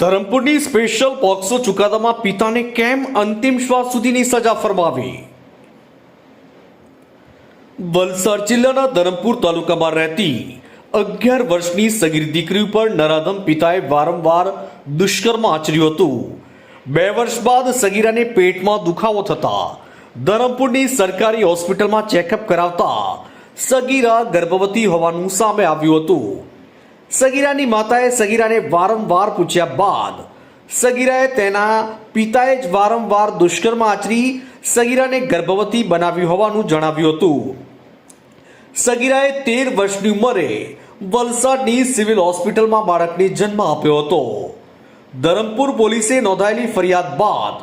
ધરમપુરની special POCSO ચુકાદામાં પિતાને કેમ અંતિમ શ્વાસ સુધીની સજા ફરમાવી? વલસાડ જિલ્લાના ધરમપુર તાલુકામાં રહેતી અગિયાર વર્ષની સગીર દીકરી ઉપર નરાધમ પિતાએ વારંવાર દુષ્કર્મ આચર્યું હતું. બે વર્ષ બાદ સગીરાને પેટમાં દુખાવો થતા ધરમપુરની સરકારી હોસ્પિટલમાં ચેકઅપ કરાવતા સગીરા ગર્ભવતી હોવાનું સામે આવ્યું હતું. સગીરાની માતાએ સગીરાને વારંવાર પૂછ્યા બાદ. સગીરાએ તેના પિતાએ જ વારંવાર દુષ્કર્મ આચરી સગીરાને ગર્ભવતી બનાવી હોવાનું જણાવ્યું હતું. સગીરાએ તેર વર્ષની ઉંમરે વલસાડની સિવિલ હોસ્પિટલમાં બાળકને જન્મ આપ્યો હતો. ધરમપુર પોલીસે નોંધાયેલી ફરિયાદ બાદ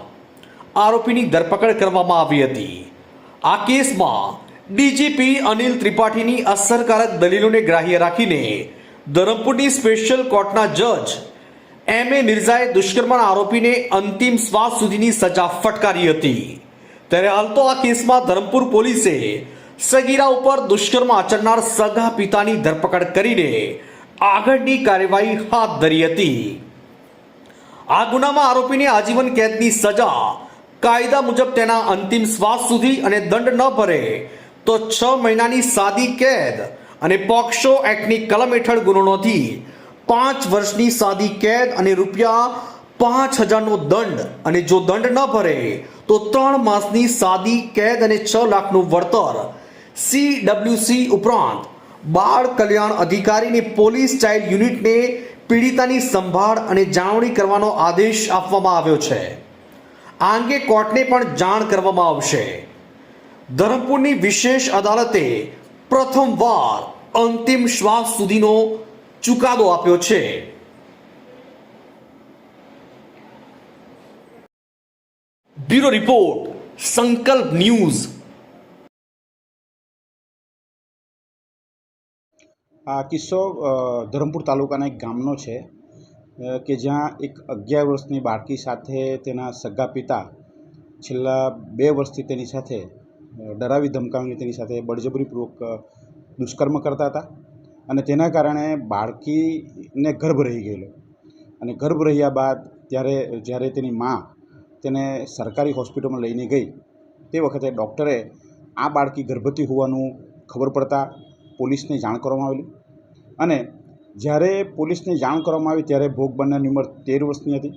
આરોપીની ધરપકડ કરવામાં આવી હતી. આ કેસમાં ડીજીપી અનિલ ત્રિપાઠીની અસરકારક દલીલોને ગ્રાહ્ય રાખીને ધરમપુરની સ્પેશિયલ કોર્ટના જજ એમ. એ. મિર્ઝાએ દુષ્કર્મના આરોપીને અંતિમ શ્વાસ સુધીની સજા ફટકારી હતી. ત્યારે હાલ તો આ કેસમાં ધરમપુર પોલીસે સગીરા ઉપર દુષ્કર્મ આચરનાર સગા પિતાની ધરપકડ કરીને આગળની કાર્યવાહી હાથ ધરી હતી. આ ગુનામાં આરોપીને આજીવન કેદની સજા કાયદા મુજબ તેના અંતિમ શ્વાસ સુધી અને દંડ ન ભરે તો છ મહિનાની સાદી કેદ અને પોક્સો એક્ટની કલમ હેઠળ ગુનો નોંધી પાંચ વર્ષની સાદી કેદ અને રૂપિયા પાંચ હજારનો દંડ. અને જો દંડ ન ભરે, તો ત્રણ માસની સાદી કેદ અને છ લાખનું વળતર. સી ડબ્લ્યુસી ઉપરાંત બાળ કલ્યાણ અધિકારીને પોલીસ ચાઇલ્ડ યુનિટને પીડિતાની સંભાળ અને જાળવણી કરવાનો આદેશ આપવામાં આવ્યો છે. આ અંગે કોર્ટને પણ જાણ કરવામાં આવશે. ધરમપુરની વિશેષ અદાલતે પ્રથમવાર અંતિમ શ્વાસ સુધીનો ચુકાદો આપ્યો છે. Bureau report, Sankalp news. આ કિસ્સો ધરમપુર તાલુકાના એક ગામનો છે કે જ્યાં એક અગિયાર વર્ષની બાળકી સાથે તેના સગા પિતા છેલ્લા બે વર્ષથી તેની સાથે ડરાવી ધમકાવીને તેની સાથે બળજબરીપૂર્વક દુષ્કર્મ કરતા હતા. અને તેના કારણે બાળકીને ગર્ભ રહી ગયેલો. અને ગર્ભ રહ્યા બાદ ત્યારે, જ્યારે તેની મા તેને સરકારી હોસ્પિટલમાં લઈને ગઈ, તે વખતે ડૉક્ટરે આ બાળકી ગર્ભવતી હોવાનું ખબર પડતા પોલીસને જાણ કરવામાં આવેલી. અને જ્યારે પોલીસને જાણ કરવામાં આવી ત્યારે ભોગ બનનારની ઉંમર તેર વર્ષની હતી.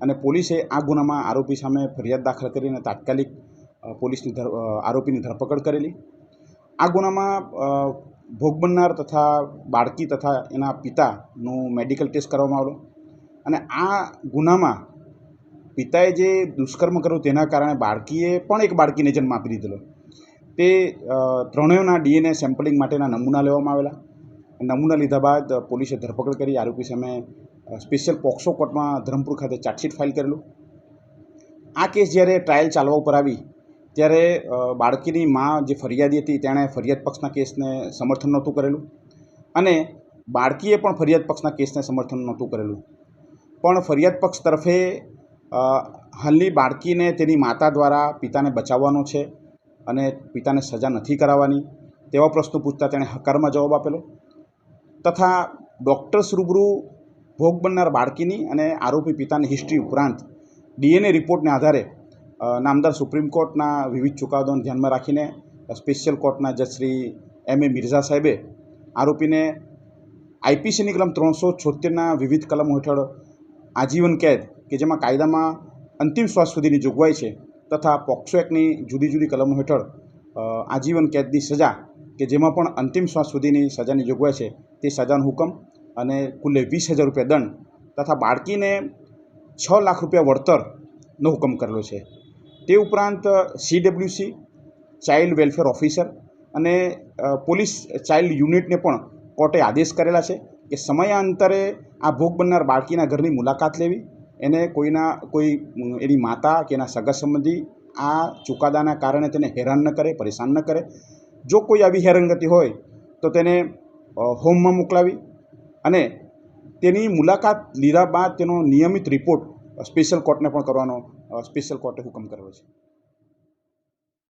અને પોલીસે આ ગુનામાં આરોપી સામે ફરિયાદ દાખલ કરીને તાત્કાલિક પોલીસની આરોપીની ધરપકડ કરેલી. આ ગુનામાં ભોગ બનનાર તથા બાળકી તથા એના પિતાનું મેડિકલ ટેસ્ટ કરવામાં આવેલો. અને આ ગુનામાં પિતાએ જે દુષ્કર્મ કર્યું તેના કારણે બાળકીએ પણ એક બાળકીને જન્મ આપી દીધેલો. તે ત્રણેયના ડીએનએ સેમ્પલિંગ માટેના નમૂના લેવામાં આવેલા. નમૂના લીધા બાદ પોલીસે ધરપકડ કરી. આરોપી સામે સ્પેશિયલ પોક્સો કોર્ટમાં ધરમપુર ખાતે ચાર્જશીટ ફાઇલ કરેલું. આ કેસ જ્યારે ટ્રાયલ ચાલવા ઉપર આવી ત્યારે બાળકીની મા જે ફરિયાદી હતી તેણે ફરિયાદ પક્ષના કેસને સમર્થન નહોતું કરેલું અને બાળકીએ પણ ફરિયાદ પક્ષના કેસને સમર્થન નહોતું કરેલું. પણ ફરિયાદ પક્ષ તરફે હાલની બાળકીને તેની માતા દ્વારા પિતાને બચાવવાનો છે અને પિતાને સજા નથી કરાવવાની તેવા પ્રશ્નો પૂછતા તેણે હકારમાં જવાબ આપેલો તથા ડૉક્ટર્સ રૂબરૂ ભોગ બનનાર બાળકીની અને આરોપી પિતાની હિસ્ટ્રી ઉપરાંત ડીએનએ રિપોર્ટને આધારે નામદાર સુપ્રીમ કોર્ટના વિવિધ ચુકાદાઓને ધ્યાનમાં રાખીને સ્પેશિયલ કોર્ટના જજ શ્રી એમ એ મિર્ઝા સાહેબે આરોપીને આઈપીસીની કલમ ત્રણસો છોતેરના વિવિધ કલમો હેઠળ આજીવન કેદ, કે જેમાં કાયદામાં અંતિમ શ્વાસ સુધીની જોગવાઈ છે, તથા પોક્સો એક્ટની જુદી જુદી કલમો હેઠળ આજીવન કેદની સજા, કે જેમાં પણ અંતિમ શ્વાસ સુધીની સજાની જોગવાઈ છે, તે સજાનો હુકમ અને કુલે વીસ હજાર રૂપિયા દંડ, તથા બાળકીને છ લાખ રૂપિયા વળતરનો હુકમ કરેલો છે. તે ઉપરાંત સીડબ્લ્યુસી ચાઇલ્ડ વેલફેર ઓફિસર અને પોલીસ ચાઇલ્ડ યુનિટને પણ કોર્ટે આદેશ કરેલા છે કે સમયાંતરે આ ભોગ બનનાર બાળકીના ઘરની મુલાકાત લેવી. એને કોઈના, કોઈ એની માતા કે એના સગા સંબંધી આ ચુકાદાના કારણે તેને હેરાન ન કરે, પરેશાન ન કરે. જો કોઈ આવી હેરાનગતિ હોય, તો તેને હોમમાં મોકલાવી અને તેની મુલાકાત લીધા બાદ તેનો નિયમિત રિપોર્ટ સ્પેશિયલ કોર્ટને પણ કરવાનો સ્પેશિયલ કોર્ટે હુકમ કર્યો છે.